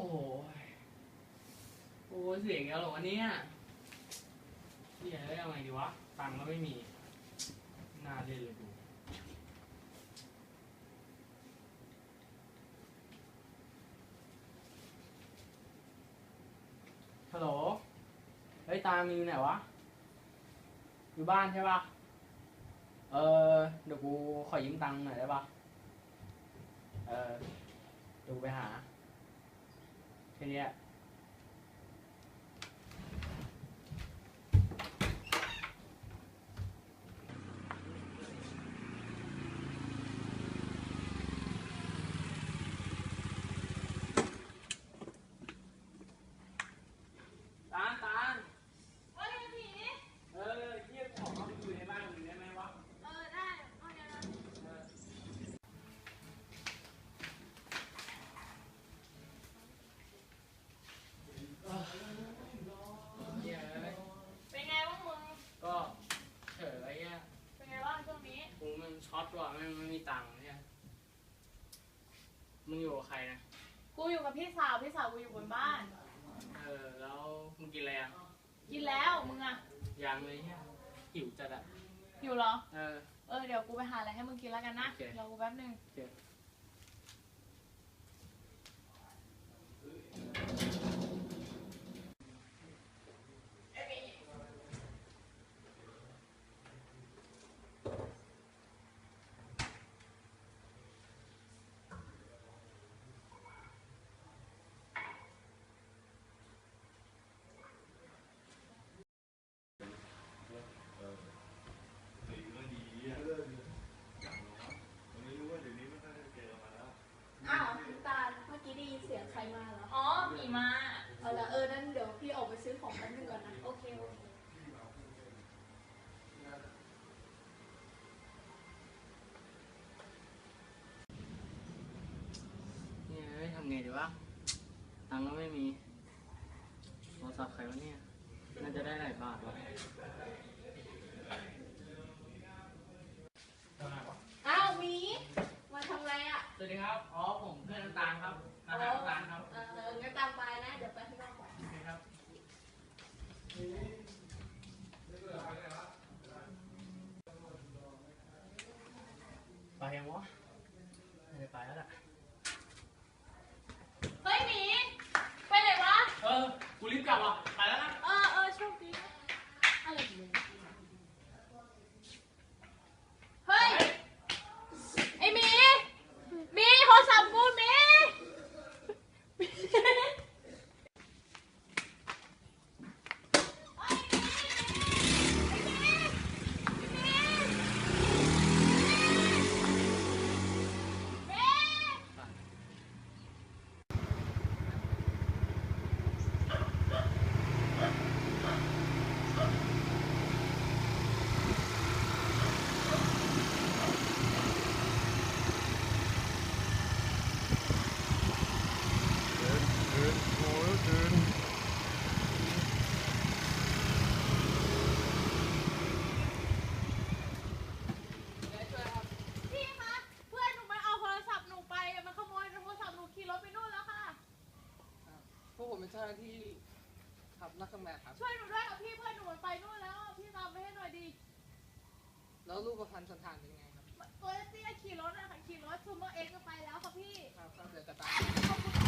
โห โอ้ยเสียงแล้วเหรอวะเนี่ยเสียได้ยังไงดีวะ ตังค์ก็ไม่มี น่าเล่นเลยดูฮัลโหล เฮ้ยตามีอยู่ไหนวะ อยู่บ้านใช่ปะเออเดี๋ยวกูขอยืมตังค์หน่อยได้ปะเออเดี๋ยวกูไปหา แค่เนี้ย ตาลตาล เฮ้ยผี เออเทียบของเอาไปอยู่ในบ้านมึงได้ไหมวะ เออได้เอาเดี๋ยวนะ เออเออเหี้ยเอ้ย เป็นไงบ้างมึง ก็เฉยไอ้เนี่ย เป็นไงบ้างช่วงนี้ กูมันช็อตว่ะไม่ไม่มีตังค์เนี่ยมึงอยู่กับใครนะ กูอยู่กับพี่สาวพี่สาวกูอยู่บนบ้าน เออแล้วมึงกินอะไรอะกินแล้วมึงอะยังเลยเนี่ยหิวจัดอะอยู่เหรอ เออ เออเดี๋ยวกูไปหาอะไรให้มึงกินแล้วกันนะโอเครอกูแป๊บนึง โอเค สีก็ดีอะอย่างวะไม่รู้ว่าเดี๋ยวนี้มันน่าจะเจอมาแล้ว อ้าวคุณตาลเมื่อกี้ได้ยินเสียงใครมาเหรอ อ๋อผีมา เอาละเออ นั่นเดี๋ยวพี่ออกไปซื้อของแป๊บนึงก่อนนะ โอเคโอเค เนี่ยเอ้ยทำ ไงดีวะตังค์ก็ไม่มีโทรศัพท์ใครวะเนี่ย น่าจะได้หลายบาทวะอ้าวหมีมาทำไรอะ สวัสดีครับ อ๋อ ผมเพื่อนน้ำตาลครับ มาหาน้ำตาลครับ เออเอองั้นตามไปนะ เดี๋ยวไปข้างนอกก่อน โอเคครับ ไปยังวะไม่ได้ไปแล้วล่ะ เฮ้ยหมี ไปไหนวะ เออ กูรีบกลับอะ ไปแล้วนะ เออเออโชคดีนะอะไรของมึงเฮ้ย ไอหมีหมีโทรศัพท์กูหมีพี่คะ เพื่อนหนูมันเอาโทรศัพท์หนูไป มันขโมยโทรศัพท์หนูขี่รถไปนู่นแล้วค่ะ พวกผมเป็นเจ้าหน้าที่ ขับนักทำงานครับ ช่วยหนูด้วยกับพี่เพื่อนหนูมันไปนู่นแล้วพี่ตามไปให้หน่อยดีแล้วรูปประพันธ์สันฐานเป็นยังไงครับตัวเตี้ยขี่รถอะค่ะขี่รถซูเมอร์เอ็กซ์ก็ไปแล้วค่ะพี่ ครับครับเดี๋ยวจะตามเ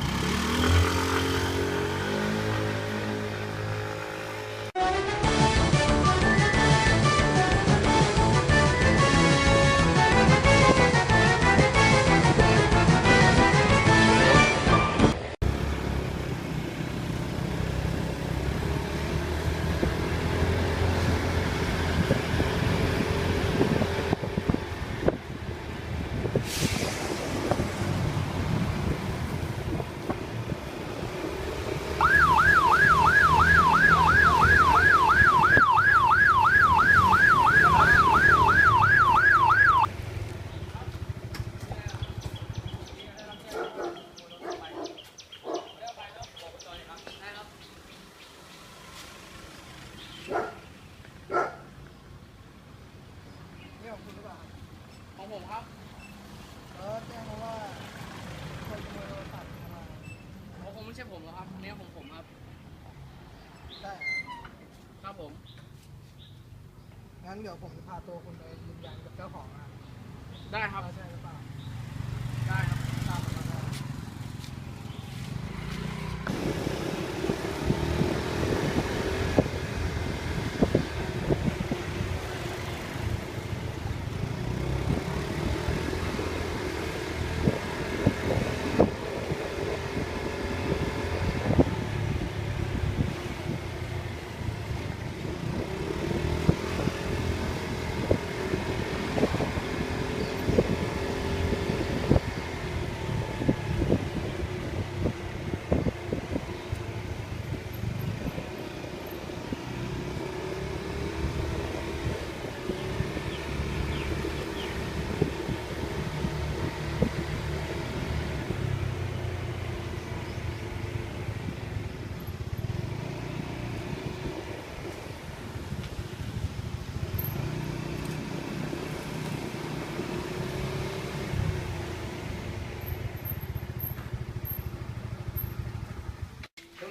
งั้นเดี๋ยวผมจะพาตัวคุณไปยืนยันกับเจ้าของนะครับได้ครับ ว่าใช่หรือเปล่า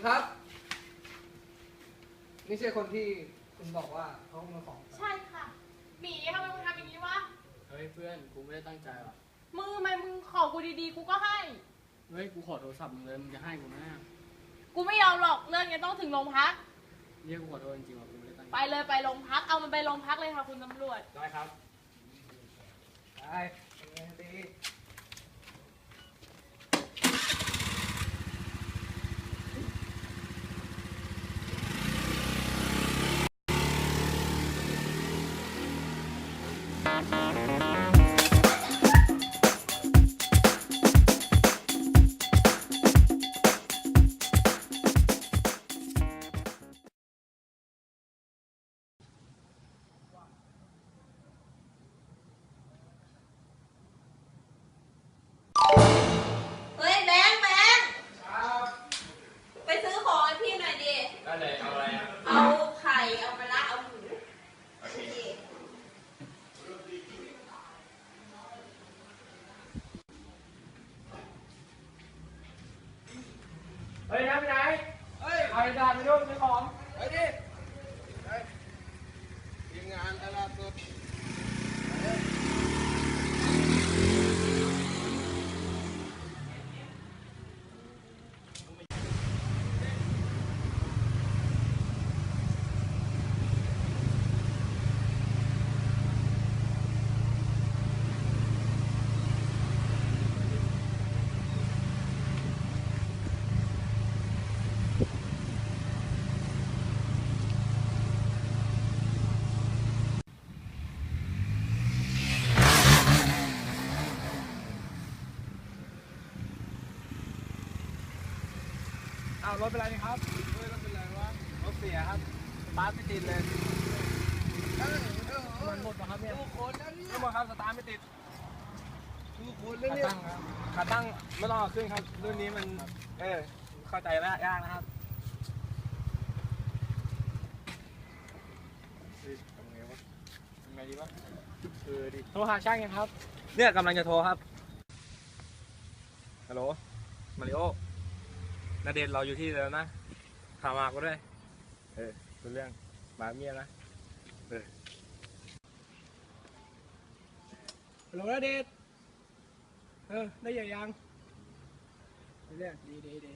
คุณครับ นี่ใช่คนที่คุณบอกว่าเขาขโมยของไปใช่ค่ะหมีทำไมมึงทำอย่างนี้วะเฮ้ยเพื่อนกูไม่ได้ตั้งใจหรอกมึงทำไมมึงขอกูดีๆ กูก็ให้ เฮ้ยกูขอโทรศัพท์มึงเลยมึงจะให้กูไหมอะกูไม่ยอมหรอกเรื่องนี้ต้องถึงโรงพัก เรียกกูขอโทษจริงๆว่ากูไม่ได้ตั้งใจไปเลยไปโรงพัก เอามันไปโรงพักเลยค่ะคุณตำรวจ ได้ครับได้เป็ รถเป็นไรนี่ครับเฮ้ยรถเป็นไรวะรถเสียครับสตาร์ทไม่ติดเลยมันหมดป่ะครับเนี่ยทุกคนนะเนี่ยหมดครับสตาร์ทไม่ติดทุกคนเลยเนี่ยขาตั้งไม่ต้องเอาขึ้นครับรุ่นนี้มันเออเข้าใจแล้วยากนะครับเฮ้ยทำไงวะทำไงดีวะเออดิโทรหาช่างยังครับ เนี่ยกำลังจะโทรครับฮัลโหลมาริโอ นาเดชน์เราอยู่ที่แล้วนะพามาก็ด้วย เออเป็นเรื่องหมาเมียนะ เออฮัลโหลนาเดชน์เออ ได้ยังยังเป็นเรื่องดีดีดี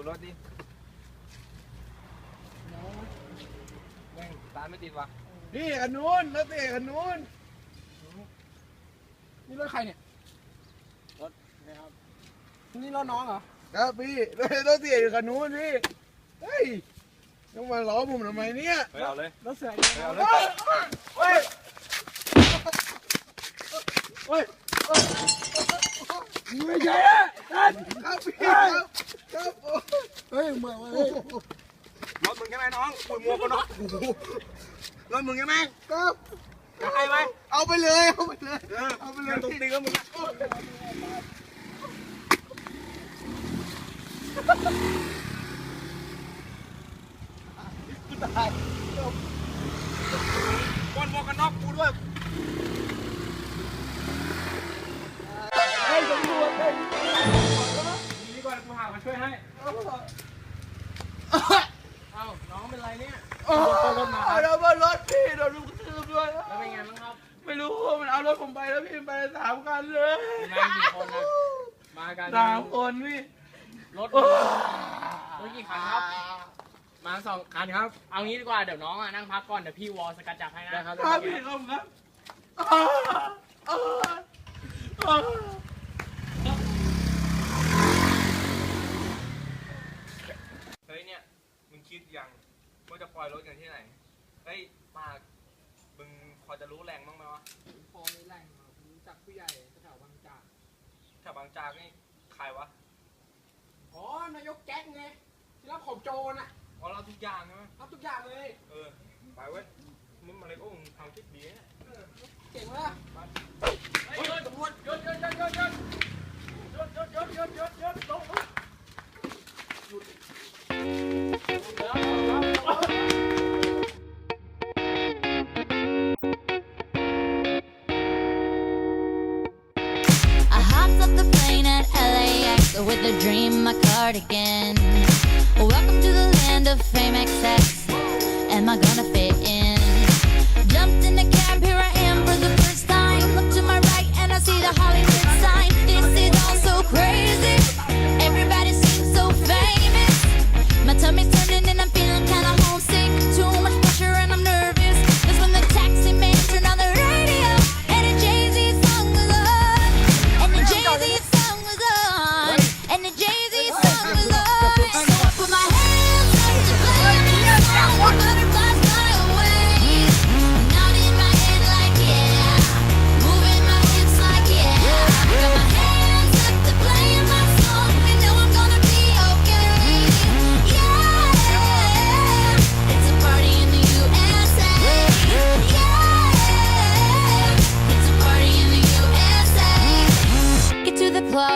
ดูรถดิแม่งตามไม่ติดว่ะนี่อันนู้นรถเอกอันนู้นนี่รถใครเนี่ย รถนะครับ นี่รถน้องเหรอ ครับพี่รถรถเอกอยู่คันนู้นพี่เฮ้ยต้องมาล้อผมทำไมเนี่ยเฮ้ยเอาเลยแล้วเสือเอาเลยเฮ้ยเฮ้ยไม่ใช่อะครับพี่ ครับเฮ้ยมาเฮ้ยรถมึงใช่ไหมน้องปุยมัวกันเน็อกรถมึงใช่ไหมครับจะให้ไหมเอาไปเลยเอาไปเลยเอาไปเลยตรงตีก็มึงตายบนหมวกกันน็อกกูด้วยเฮ้ยตำรวจเฮ้ย ก่อนกูหามาช่วยให้ เอ้าน้องเป็นไรเนี่ยโอ้โหเราบนรถพี่โดนลูกกระทืบด้วยแล้วเป็นไงบ้างครับ ไม่รู้มันเอารถผมไปแล้วพี่ไปสามคันเลยมากี่คนนะ มากันสามคนพี่รถโอ้รถกี่คันครับ มาสองคันครับ เอางี้ดีกว่าเดี๋ยวน้องอะนั่งพักก่อนเดี๋ยวพี่วอลสกัดจับให้นะ ครับพี่ครับครับอ้าวอ้าวอ้าว เฮ้ยเนี่ย มึง คิดยังว่าจะปล่อยรถกันที่ไหน เฮ้ยปากมึงพอจะรู้แรงบ้างไหมวะพอมีแหล่งรู้จักผู้ใหญ่แถวบางจากแถวบางจากนี่ใครวะ อ๋อนายกแก๊งไงที่รับของโจรอะอ๋อเราทุกอย่างใช่ไหมรับทุกอย่างเลย เออ ไปเว้ยมึงมาเลยโอ้มึงทำคิดดีนะเก่งเลย my cardigan. Welcome to the land of fame excess. Am I gonna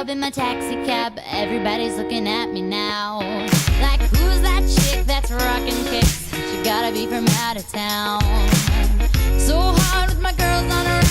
club in my taxi cab. Everybody's looking at me now. Like, who's that chick that's rocking kicks? She gotta be from out of town. So hard with my girls on her